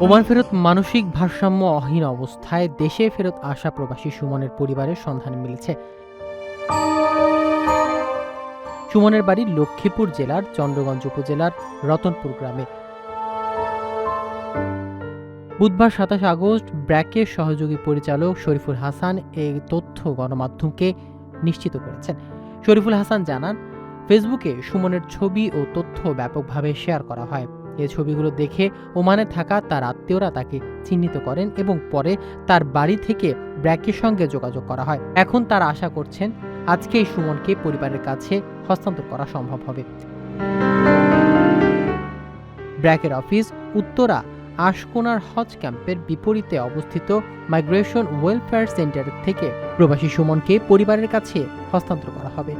Oman ফেরত মানসিক ভারসাম্য অহীন অবস্থায় দেশে ফেরত আসা প্রবাসী সুমনের পরিবারের সন্ধান মিলেছে। সুমনের বাড়ি লক্ষ্মীপুর জেলার চন্দ্রগঞ্জ উপজেলার রতনপুর গ্রামে। বুধবার সাতাশ আগস্ট ব্র্যাকের সহযোগী পরিচালক শরীফুল হাসান এই তথ্য গণমাধ্যমকে নিশ্চিত করেছেন। শরীফুল হাসান জানান ফেসবুকে সুমনের ছবি ও তথ্য ব্যাপকভাবে শেয়ার করা হয়। এই ছবিগুলো দেখে ওমানে থাকা তার আত্মীয়রা তাকে চিহ্নিত করেন এবং পরে তার বাড়ি থেকে ব্র্যাকের সঙ্গে যোগাযোগ করা হয়। এখন তারা আশা করছেন আজকেই সুমনকে পরিবারের কাছে হস্তান্তর করা সম্ভব হবে। ব্র্যাকের অফিস উত্তরা আশকোনার হজ ক্যাম্পের বিপরীতে অবস্থিত মাইগ্রেশন ওয়েলফেয়ার সেন্টার থেকে প্রবাসী সুমনকে পরিবারের কাছে হস্তান্তর করা হবে।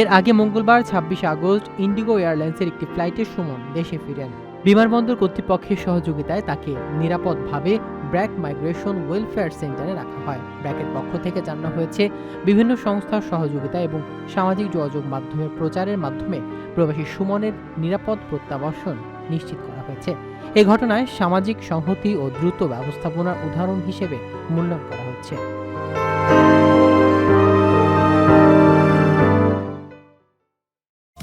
এর আগে মঙ্গলবার ছাব্বিশে আগস্ট ইন্ডিগো এয়ারলাইন্সের একটি ফ্লাইটে সুমন দেশে ফিরেন। বিমানবন্দর কর্তৃপক্ষের সহযোগিতায় তাকে নিরাপদভাবে ব্র্যাক মাইগ্রেশন ওয়েলফেয়ার সেন্টারে রাখা হয়। ব্র্যাকের পক্ষ থেকে জানানো হয়েছে, বিভিন্ন সংস্থার সহযোগিতা এবং সামাজিক যোগাযোগ মাধ্যমের প্রচারের মাধ্যমে প্রবাসী সুমনের নিরাপদ প্রত্যাবাসন নিশ্চিত করা হয়েছে। এ ঘটনায় সামাজিক সংহতি ও দ্রুত ব্যবস্থাপনার উদাহরণ হিসেবে মূল্যায়ন করা হচ্ছে।